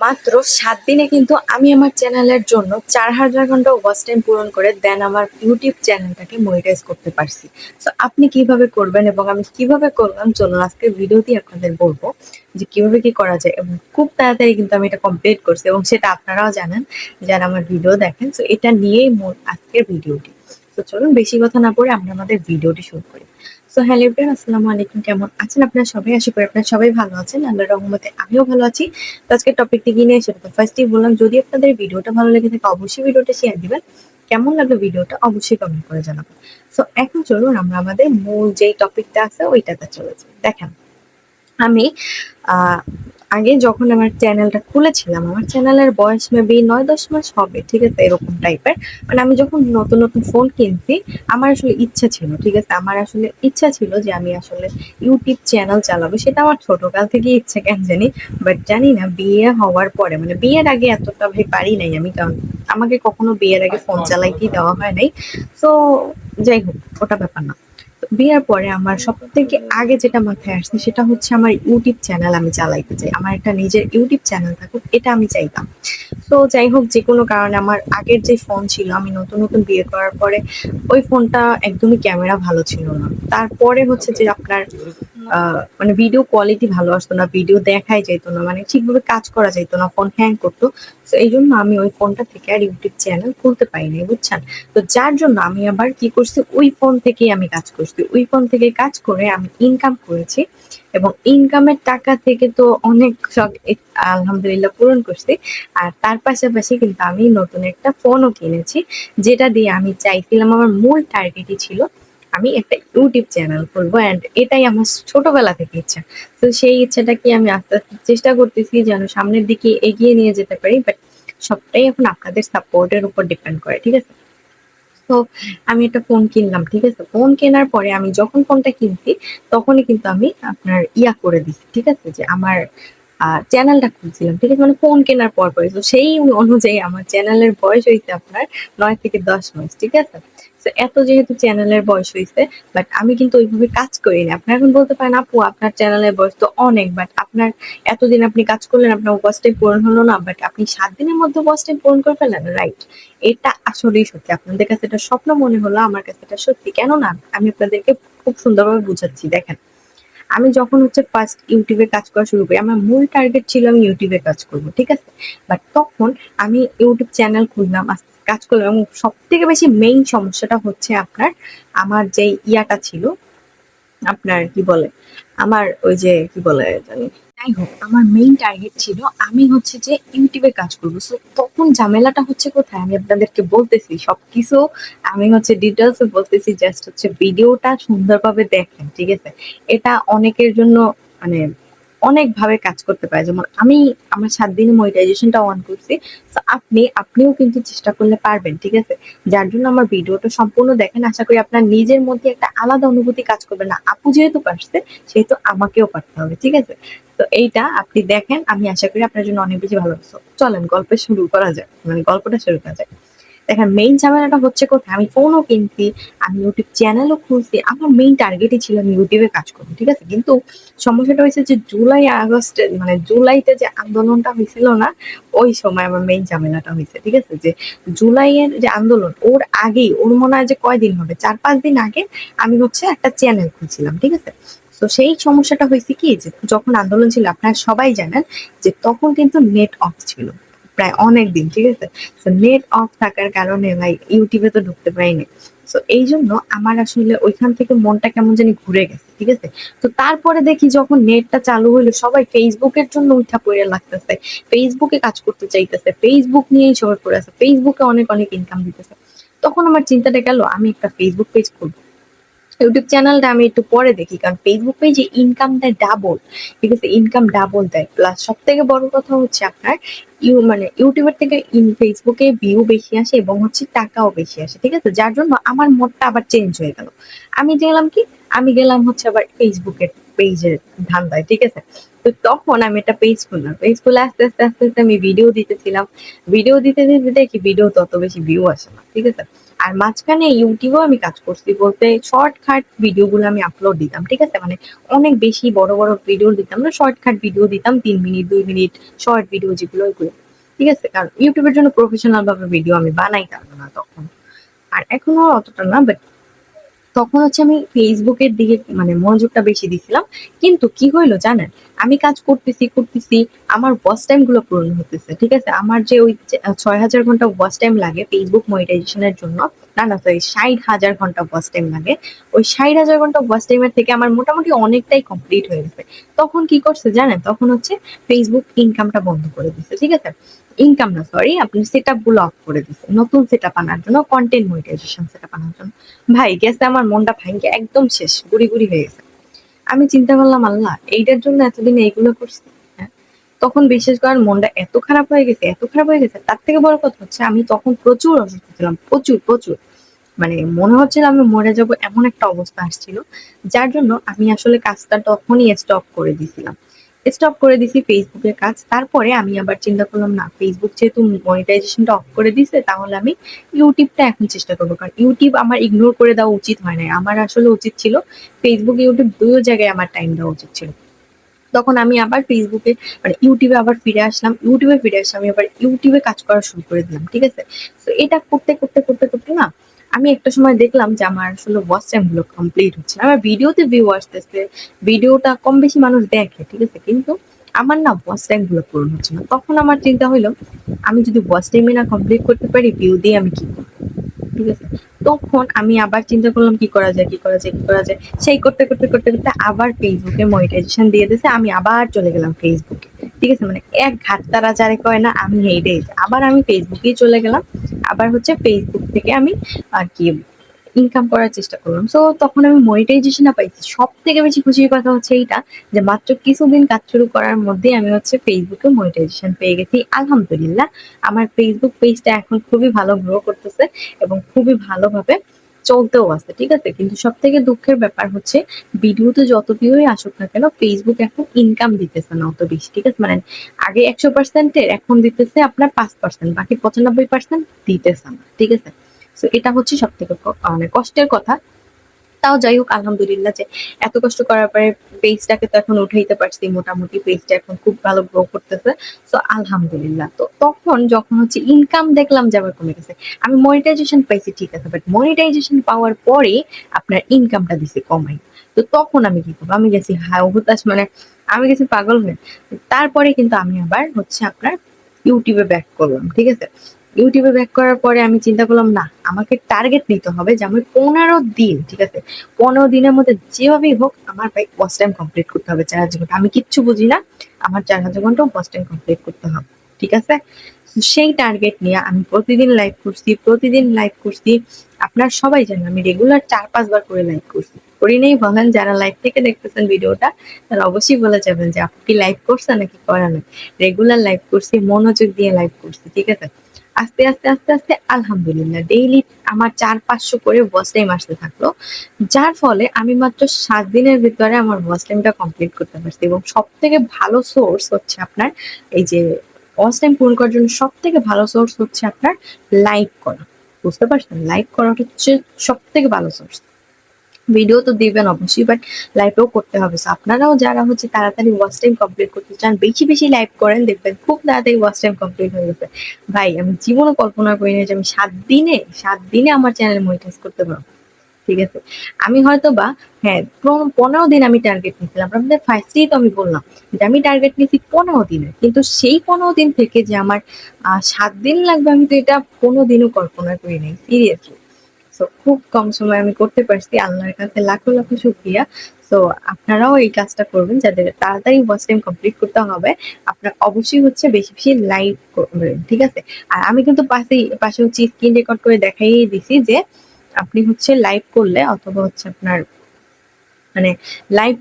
মাত্র সাত দিনে কিন্তু আমি আমার চ্যানেলের জন্য চার হাজার ঘণ্টা ওয়াচ টাইম পূরণ করে দেন আমার ইউটিউব চ্যানেলটাকে মনিটাইজ করতে পারছি। তো আপনি কীভাবে করবেন এবং আমি কীভাবে করলাম? চলুন আজকে ভিডিওতেই আপনাদের বলব যে কীভাবে কি করা যায় এবং খুব তাড়াতাড়ি কিন্তু আমি এটা কমপ্লিট করছি এবং সেটা আপনারাও জানেন, যারা আমার ভিডিও দেখেন। তো এটা নিয়েই মূল আজকের ভিডিওটি। তো চলুন বেশি কথা না পড়ে আমরা আমাদের ভিডিওটি শুরু করি। সো হ্যালো এভরিওয়ান আসসালামু আলাইকুম, কেমন আছেন আপনারা সবাই? আশা করি আপনারা সবাই ভালো আছেন, আল্লাহর রহমতে আমিও ভালো আছি। তো আজকে টপিকটি কি নিয়ে সেটা তো ফার্স্টেই বললাম, যদি আপনাদের ভিডিওটা ভালো লেগে থাকে অবশ্যই ভিডিওটা শেয়ার দিবেন। কেমন লাগল ভিডিওটা অবশ্যই কমেন্ট করে জানাবেন। সো এখন চলুন আমরা আমাদের মূল যেই টপিকটা আছে, ওইটাতে চলে যাই। দেখেন আমি আগে যখন আমার চ্যানেলটা খুলেছিলাম, আমার চ্যানেলের বয়স মেবি নয় দশ মাস হবে, ঠিক আছে, এরকম টাইপের মানে আমি যখন নতুন নতুন ফোন কিনছি, আমার আসলে ইচ্ছা ছিল, ঠিক আছে, আমার আসলে ইচ্ছা ছিল যে আমি আসলে ইউটিউব চ্যানেল চালাবো, সেটা আমার ছোটকাল থেকে ইচ্ছা, কেন জানি? বাট জানি না, বিয়ে হওয়ার পরে মানে বিয়ের আগে এতটা ভাই পারি নাই আমি, কারণ আমাকে কখনো বিয়ের আগে ফোন চালাইতেই দেওয়া হয় নাই। তো যাই হোক, ওটা ব্যাপার না। বিয়ের পরে আমার সব থেকে আগে যেটা মাথায় আসছে সেটা হচ্ছে আমার ইউটিউব চ্যানেল আমি চালাইতে চাই। আমার একটা নিজের ইউটিউব চ্যানেল থাকুক, এটা আমি চাইতাম। তো যাই হোক, যে কোনো কারণে আমার আগের যে ফোন ছিল, আমি নতুন নতুন বিয়ে করার পরে ওই ফোনটা একদমই ক্যামেরা ভালো ছিল না। তারপরে হচ্ছে যে আপনার মানে ভিডিও কোয়ালিটি ভালো আসতো না ভিডিও দেখাই যেত না মানে ঠিকভাবে কাজ করা যেত না ফোন হ্যাং করতো। তো এই জন্য আমি ওই ফোনটা থেকে আর ইউটিউব চ্যানেল খুলতে পারিনি বুঝছেন? তো যার জন্য আমি আবার কি করছি, ওই ফোন থেকেই আমি কাজ করছি। ওই ফোন থেকে কাজ করে আমি ইনকাম করেছি এবং ইনকামের টাকা থেকে তো অনেক শখ আলহামদুলিল্লাহ পূরণ করছি। আর তার পাশাপাশি কিন্তু আমি নতুন একটা ফোনও কিনেছি, যেটা দিয়ে আমি চাইছিলাম, আমার মূল টার্গেটই ছিল আমি একটা ইউটিউব চ্যানেল খুলবো অ্যান্ড এটাই আমার ছোটবেলা থেকে ইচ্ছা। তো সেই ইচ্ছাটাকে আমি আস্তে আস্তে চেষ্টা করতেছি যেন সামনের দিকে এগিয়ে নিয়ে যেতে পারি বাট সবটাই এখন আপনাদের সাপোর্টের উপর ডিপেন্ড করে, ঠিক আছে? তো আমি একটা ফোন কিনলাম, ঠিক আছে? ফোন কেনার পরে আমি যখন ফোনটা কিনছি, তখনই কিন্তু আমি আপনার ইয়া করে দিচ্ছি ঠিক আছে? যে আমার চ্যানেলটা খুলছিলাম, ঠিক আছে? মানে ফোন কেনার পর পরে তো সেই অনুযায়ী আমার চ্যানেলের বয়স হয়েছে আপনার নয় থেকে দশ মাস, ঠিক আছে? এত যেহেতু চ্যানেলের বয়স হয়েছে বাট আমি কিন্তু ওইভাবে কাজ করিনি আপনি এখন বলতে পারেন, আপু, আপনার চ্যানেলের বয়স তো অনেক বাট আপনার এতদিন আপনি কাজ করলেন, আপনার ওয়াচ পূরণ হলো না বাট আপনি সাত দিনের মধ্যে ওয়াচ পূরণ করে ফেললেন? রাইট এটা আসলেই সত্যি। আপনাদের কাছে এটা স্বপ্ন মনে হলো, আমার কাছে এটা সত্যি। কেন না আমি আপনাদেরকে খুব সুন্দরভাবে বুঝাচ্ছি, দেখেন। আমি যখন হচ্ছে ফার্স্ট ইউটিউবে কাজ করা শুরু করি, আমার মূল টার্গেট ছিল আমি ইউটিউবে কাজ করব, ঠিক আছে? বাট তখন আমি ইউটিউব চ্যানেল খুললাম, আস্তে কাজ করলাম এবং সব থেকে বেশি মেইন সমস্যাটা হচ্ছে আপনার, আমার যে ইয়াটা ছিল, আপনার কি বলে, আমার ওই যে কি বলে জানি। যাই হোক আমার মেইন টার্গেট ছিল আমি হচ্ছে যে ইউটিউবে কাজ করব। সো তখন ঝামেলাটা হচ্ছে কোথায়? আমি আপনাদেরকে বলতেছি সবকিছু, আমি হচ্ছে ডিটেলসে বলতেছি জাস্ট হচ্ছে ভিডিওটা সুন্দরভাবে দেখেন, ঠিক আছে? এটা অনেকের জন্য মানে অনেক ভাবে কাজ করতে পারে। যেমন আমি আমার সাত দিনে মনিটাইজেশনটা অন করছি, তো আপনি, আপনিও কিন্তু চেষ্টা করলে পারবেন, ঠিক আছে? যার জন্য আমার ভিডিওটা সম্পূর্ণ দেখেন। আশা করি আপনার নিজের মধ্যে একটা আলাদা অনুভূতি কাজ করবে না। আপু যেহেতু পারছে, সেহেতু আমাকেও পারতে হবে, ঠিক আছে? তো এইটা আপনি দেখেন, আমি আশা করি আপনার জন্য অনেক বেশি ভালো। চলেন গল্পে শুরু করা যায় মানে গল্পটা শুরু করা যায় দেখেন মেইন ঝামেলাটা হচ্ছে কোথায়? আমি ফোনও কিনছি, আমি ইউটিউব চ্যানেলও খুলছি, আমার মেইন টার্গেটই ছিল আমি ইউটিউবে কাজ করব, ঠিক আছে? কিন্তু সমস্যাটা হয়েছে যে জুলাই, আগস্টে মানে জুলাইতে যে আন্দোলনটা হয়েছিল না, ওই সময় আমার মেইন ঝামেলাটা হয়েছে, ঠিক আছে? যে জুলাইয়ের যে আন্দোলন, ওর আগেই, ওর মনে হয় যে কয়দিন হবে? চার, পাঁচ দিন আগে আমি হচ্ছে একটা চ্যানেল খুলছিলাম, ঠিক আছে? তো সেই সমস্যাটা হয়েছে কি, যে যখন আন্দোলন ছিল, আপনারা সবাই জানেন যে তখন কিন্তু নেট অফ ছিল। প্রায় অনেক দিন, ঠিক আছে? নেট অফ থাকার কারণে ভাই ইউটিউবে তো ঢুকতে পারিনি। তো এই জন্য আমার আসলে ওইখান থেকে মনটা কেমন জানি ঘুরে গেছে, ঠিক আছে? তো তারপরে দেখি যখন নেটটা চালু হলো সবাই ফেসবুকের জন্য উঠা পড়ে লাগতেছে। ফেসবুকে কাজ করতে চাইতেছে ফেসবুক নিয়েই সবাই পড়ে আছে ফেসবুকে অনেক অনেক ইনকাম দিতেছে। তখন আমার চিন্তাটা গেল, আমি একটা ফেসবুক পেজ খুলবো। ইউটিউব চ্যানেলটা আমি একটু পরে দেখি, কারণ ফেসবুক পেজে ইনকাম দেয় ডাবল ঠিক আছে ইনকাম ডাবল দেয়। প্লাস সব থেকে বড় কথা হচ্ছে আপনার ইউ মানে ইউটিউবের থেকে ইন ফেসবুকে ভিউ বেশি আসে এবং হচ্ছে টাকাও বেশি আসে, ঠিক আছে? যার জন্য আমার মতটা আবার চেঞ্জ হয়ে গেল। আমি দেখলাম কি আমি গেলাম হচ্ছে আবার ফেসবুকের পেজের ধান্দায়, ঠিক আছে? তো তখন আমি একটা পেজ খুললাম। পেজ খুলে আস্তে আস্তে আস্তে আস্তে আমি ভিডিও দিতেছিলাম। ভিডিও দিতে দিতে দেখি ভিডিও তত বেশি ভিউ আসে না, ঠিক আছে? আর মাঝখানে ইউটিউবেও আমি কাজ করছি বলতে শর্টকাট ভিডিওগুলো আমি আপলোড দিতাম, ঠিক আছে? মানে অনেক বেশি বড় বড় ভিডিও দিতাম না শর্টকাট ভিডিও দিতাম, তিন মিনিট দুই মিনিট শর্ট ভিডিও যেগুলো ওইগুলো, ঠিক আছে? কারণ ইউটিউবের জন্য প্রফেশনাল ভাবে ভিডিও আমি বানাইতাম না তখন। আর এখনও অতটা না বাট তখন হচ্ছে আমি ফেসবুকের দিকে মানে মনোযোগটা বেশি দিছিলাম। কিন্তু কি হইল জানেন? আমি কাজ করতেছি করতেছি, আমার ওয়াচ টাইমগুলো পূরণ হতেছে ঠিক আছে? আমার যে ওই ছয় হাজার ঘণ্টা ওয়াচ টাইম লাগে ফেসবুক মনিটাইজেশনের জন্য না না সরি ষাট হাজার ঘণ্টা ওয়াচ টাইম লাগে। ওই ষাট হাজার ঘণ্টা ওয়াচ টাইমের থেকে আমার মোটামুটি অনেকটাই কমপ্লিট হয়ে গেছে। তখন কি করছে জানেন? তখন হচ্ছে ফেসবুক ইনকামটা বন্ধ করে দিচ্ছে ঠিক আছে? ইনকাম না সরি আপনি সেটগুলো অফ করে দিচ্ছে নতুন সেট আপ আনার জন্য কন্টেন্ট মনিটাইজেশন সেট আপ আনার জন্য। ভাই গেছে আমার মনটা ভাঙ্গে, একদম শেষ, গুড়ি গুড়ি হয়ে গেছে। আমি চিন্তা করলাম, আল্লাহ, এইটার জন্য এতদিন এইগুলো করছি। তখন বিশেষ করে মনটা এত খারাপ হয়ে গেছে, এত খারাপ হয়ে গেছে, তার থেকে বড় কথা হচ্ছে আমি তখন প্রচুর অসুস্থ ছিলাম, প্রচুর প্রচুর। মানে মনে হচ্ছিল আমি মরে যাব এমন একটা অবস্থা আসছিল, যার জন্য আমি আসলে কাজটা তখনই স্টপ করে দিয়েছিলাম। স্টপ করে দিছি ফেসবুকের কাজ, তারপরে আমি আবার চিন্তা করলাম, না ফেসবুক যেহেতু মনিটাইজেশনটা অফ করে দিছে তাহলে আমি ইউটিউবটা এখন চেষ্টা করব, কারণ ইউটিউব আমার ইগনোর করে দেওয়া উচিত হয় না আমার আসলে উচিত ছিল ফেসবুক ইউটিউব দুই জায়গায় আমার টাইম দেওয়া উচিত ছিল। তখন আমি আবার ফেসবুকে মানে ইউটিউবে আবার ফিরে আসলাম। ইউটিউবে ফিরে আসলাম আমি আবার ইউটিউবে কাজ করা শুরু করে দিলাম, ঠিক আছে? তো এটা করতে করতে করতে করতে না, আমি একটা সময় দেখলাম যে আমার আসলে ওয়াচ টাইমগুলো কমপ্লিট হচ্ছে। আমার ভিডিওতে ভিউ আসতেছে ভিডিওটা কম বেশি মানুষ দেখে, ঠিক আছে? কিন্তু আমার না ওয়াচ টাইমগুলো পূরণ হচ্ছে না। তখন আমার চিন্তা হইল, আমি যদি ওয়াচ টাইমে না কমপ্লিট করতে পারি ভিউ দিয়ে আমি কি করব? ঠিক আছে তখন আমি আবার চিন্তা করলাম, কি করা যায়, কি করা যায়, কি করা যায়। সেই করতে করতে করতে করতে আবার ফেসবুকে মনিটাইজেশন দিয়ে দিয়েছে, আমি আবার চলে গেলাম ফেসবুকে ঠিক আছে মানে এক ঘাট তারা যারে কয় না, আমি হেঁটে আবার আমি ফেসবুকেই চলে গেলাম। আবার হচ্ছে ফেসবুক থেকে আমি, আর কি ইনকাম করার চেষ্টা করলাম। সো তখন আমি মনিটাইজেশনটা পাইছি। সব থেকে বেশি খুশির কথা হচ্ছে এইটা যে, মাত্র কিছুদিন কাজ শুরু করার মধ্যে আমি হচ্ছে ফেসবুকে মনিটাইজেশন পেয়ে গেছি। আলহামদুলিল্লাহ, আমার ফেসবুক পেজটা এখন খুবই ভালো গ্রো করতেছে এবং খুবই ভালোভাবে চলতেও আছে, ঠিক আছে? কিন্তু সব থেকে দুঃখের ব্যাপার হচ্ছে, ভিডিওতে যত ভিউই আসুক না কেন ফেসবুক এখন ইনকাম দিতেছে না অত বেশি, ঠিক আছে? মানে আগে একশো পার্সেন্টের এখন দিতেছে আপনার পাঁচ পার্সেন্ট বাকি পঁচানব্বই পার্সেন্ট দিতেছে না, ঠিক আছে? তো এটা হচ্ছে সব থেকে মানে কষ্টের কথা। তাও যাই হোক, আলহামদুলিল্লাহ যে এত কষ্ট করার পরে পেজটাকে তো এখন উঠাইতে পারছি, মোটামুটি পেজটা এখন খুব ভালো গ্রো করতেছে। তো আলহামদুলিল্লাহ। তো তখন যখন হচ্ছে ইনকাম দেখলাম যে আবার কমে গেছে, আমি মনিটাইজেশন পাইছি, ঠিক আছে বাট মনিটাইজেশন পাওয়ার পরে আপনার ইনকামটা দিছে কমাই। তো তখন আমি কি করব? আমি গেছি, হায়, হতাশ মানে আমি গেছি পাগল হয়ে। তারপরে কিন্তু আমি আবার হচ্ছে আপনার ইউটিউবে ব্যাক করলাম, ঠিক আছে? ইউটিউবে ব্যাক করার পরে আমি চিন্তা করলাম, না, আমাকে টার্গেট নিতে হবে যে আমি পনেরো দিন, ঠিক আছে? পনেরো দিনের মধ্যে যেভাবেই হোক আমার ভাই ওয়াচ টাইম কমপ্লিট করতে হবে চার হাজার ঘণ্টা। আমি কিচ্ছু বুঝি না, আমার চার হাজার ঘণ্টা ওয়াচ টাইম কমপ্লিট করতে হবে, ঠিক আছে? সেই টার্গেট নিয়ে আমি প্রতিদিন লাইভ করছি, প্রতিদিন লাইভ করছি। আপনার সবাই জানেন আমি রেগুলার চার পাঁচবার করে লাইভ করছি। করি নেই, বলেন যারা লাইভ থেকে দেখতেছেন ভিডিওটা, তারা অবশ্যই বলে যাবেন যে আপনি কি লাইভ করছেন নাকি করা নাই। রেগুলার লাইভ করছি, মনোযোগ দিয়ে লাইভ করছি, ঠিক আছে? আস্তে আস্তে আস্তে আস্তে, আলহামদুলিল্লাহ ডেইলি আমার চার, পাঁচশো করে ওয়াচ টাইম আসতে থাকল। যার ফলে আমি মাত্র সাত দিনের ভিতরে আমার ওয়াচ টাইমটা কমপ্লিট করতে পারছি এবং সব থেকে ভালো সোর্স হচ্ছে আপনার এই যে ওয়াচ টাইম পূরণ করার জন্য সব থেকে ভালো সোর্স হচ্ছে আপনার লাইক করা। বুঝতে পারছেন? লাইক করাটা হচ্ছে সব থেকে ভালো সোর্স ভিডিও তো দিবেন অবশ্যই বাট লাইভও করতে হবে। So, আপনারাও যারা হচ্ছে তাড়াতাড়ি ওয়াচ টাইম কমপ্লিট করতে চান বেশি বেশি লাইভ করেন দেখবেন খুব তাড়াতাড়ি ওয়াচ টাইম কমপ্লিট হয়ে গেছে। ভাই আমি জীবনও কল্পনা করি না যে আমি সাত দিনে সাত দিনে আমার চ্যানেল মনিটাইজ করতে পারব। ঠিক আছে? আমি হয়তো বা হ্যাঁ পনেরো- দিন আমি টার্গেট নিয়েছিলাম। আপনাদের ফার্স্টেই তো আমি বললাম যে আমি টার্গেট নিয়েছি পনেরো দিনে। কিন্তু সেই পনেরো দিন থেকে যে আমার সাত দিন লাগবে আমি তো এটা কোনো দিনও কল্পনা করি নাই। সিরিয়াসলি তো খুব কম সময় আমি করতে পারছি। আল্লাহর কাছে লাখো লাখো শুক্রিয়া। তো আপনারাও এই কাজটা করবেন যাদের তাড়াতাড়ি ওয়াচ টাইম কমপ্লিট করতে হবে। আপনার অবশ্যই হচ্ছে বেশি বেশি লাইভ করবেন, ঠিক আছে? আর আমি কিন্তু পাশেই পাশে হচ্ছে স্ক্রিন রেকর্ড করে দেখাই দিছি যে, আপনি হচ্ছে লাইভ করলে অথবা হচ্ছে আপনার মানে লাইভ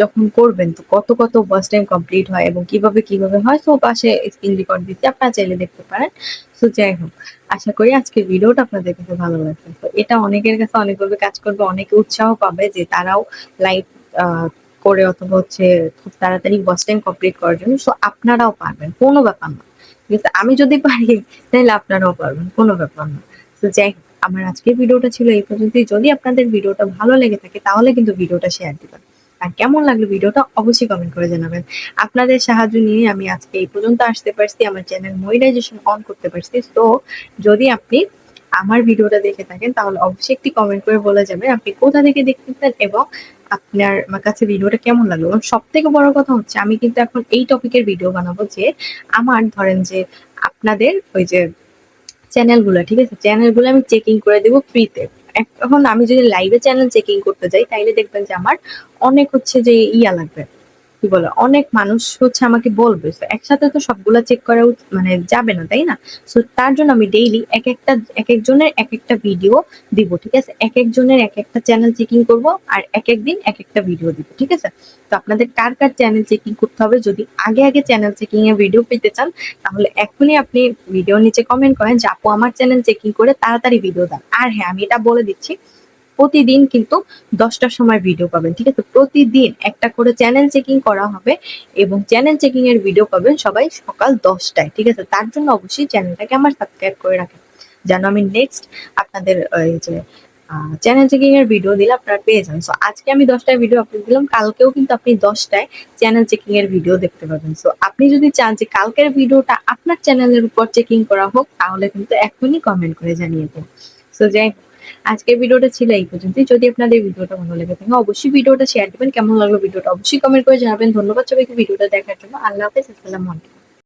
যখন করবেন তো কত কত ওয়াচ টাইম কমপ্লিট হয় এবং কীভাবে কীভাবে হয় তো পাশে স্ক্রিন রেকর্ড দিচ্ছি। আপনারা চাইলে দেখতে পারেন। তো যাই হোক আশা করি আজকের ভিডিওটা আপনাদের কাছে ভালো লাগছে। তো এটা অনেকের কাছে অনেকভাবে কাজ করবে অনেকে উৎসাহ পাবে যে তারাও লাইভ করে অথবা হচ্ছে খুব তাড়াতাড়ি ওয়াচ টাইম কমপ্লিট করার জন্য। সো আপনারাও পারবেন কোনো ব্যাপার না। ঠিক আছে? আমি যদি পারি তাহলে আপনারাও পারবেন কোনো ব্যাপার না। তো যাই হোক, আমার আজকের ভিডিওটা ছিল এই পর্যন্তই। যদি আপনাদের ভিডিওটা ভালো লেগে থাকে, তাহলে কিন্তু ভিডিওটা শেয়ার দিবেন। আর কেমন লাগল ভিডিওটা, অবশ্যই কমেন্ট করে জানাবেন। আপনাদের সাহায্য নিয়ে আমি আজকে এই পর্যন্ত আসতে পারছি, আমার চ্যানেল মনিটাইজেশন অন করতে পারছি। তো যদি আপনি আমার ভিডিওটা দেখে থাকেন, তাহলে অবশ্যই একটি কমেন্ট করে বলে যাবেন, আপনি কোথা থেকে দেখতেছেন এবং আপনার আমার কাছে ভিডিওটা কেমন লাগল। সব থেকে বড় কথা হচ্ছে, আমি কিন্তু এখন এই টপিকের ভিডিও বানাবো যে, আমার ধরেন যে আপনাদের ওই যে চ্যানেলগুলো, ঠিক আছে? চ্যানেলগুলো আমি চেকিং করে দেবো ফ্রিতে এখন আমি যদি লাইভে চ্যানেল চেকিং করতে যাই, তাইলে দেখবেন যে আমার অনেক হচ্ছে যে ইয়া লাগবে। কি বলে, অনেক মানুষ হচ্ছে আমাকে বলবে একসাথে তো সবগুলা চেক করা মানে যাবে না, তাই না? সো তার জন্য আমি ডেইলি এক একটা, এক একজনের এক একটা ভিডিও দিব, ঠিক আছে? এক একজনের এক একটা চ্যানেল চেকিং করব আর এক এক দিন এক একটা ভিডিও দিব, ঠিক আছে? তো আপনাদের কার কার চ্যানেল চেকিং করতে হবে? যদি আগে আগে চ্যানেল চেকিং এর ভিডিও পেতে চান, তাহলে এখনই আপনি ভিডিও নিচে কমেন্ট করেন যে, আপু, আমার চ্যানেল চেকিং করে তাড়াতাড়ি ভিডিও দেন। আর হ্যাঁ আমি এটা বলে দিচ্ছি প্রতিদিন কিন্তু দশটার সময় ভিডিও পাবেন, ঠিক আছে? প্রতিদিন একটা করে চ্যানেল চেকিং করা হবে এবং চ্যানেল চেকিং এর ভিডিও পাবেন সবাই সকাল দশটায়, ঠিক আছে? তার জন্য অবশ্যই চ্যানেলটাকে আমার সাবস্ক্রাইব করে রাখেন। যেন আমি নেক্সট আপনাদের যে চ্যানেল চেকিং এর ভিডিও দিলে আপনারা পেয়ে যাবেন। সো আজকে আমি দশটায় ভিডিও আপলোড দিলাম, কালকেও কিন্তু আপনি দশটায় চ্যানেল চেকিং এর ভিডিও দেখতে পাবেন। সো আপনি যদি চান যে কালকের ভিডিওটা আপনার চ্যানেলের উপর চেকিং করা হোক, তাহলে কিন্তু এখনই কমেন্ট করে জানিয়ে দিন। সো যাই আজকের ভিডিওটা ছিল এই পর্যন্তই। যদি আপনাদের ভিডিওটা ভালো লেগে থাকে, অবশ্যই ভিডিওটা শেয়ার দিবেন কেমন লাগল ভিডিওটা অবশ্যই কমেন্ট করে জানাবেন। ধন্যবাদ সবাইকে ভিডিওটা দেখার জন্য। আল্লাহ হাফেজ, আসসালামু আলাইকুম।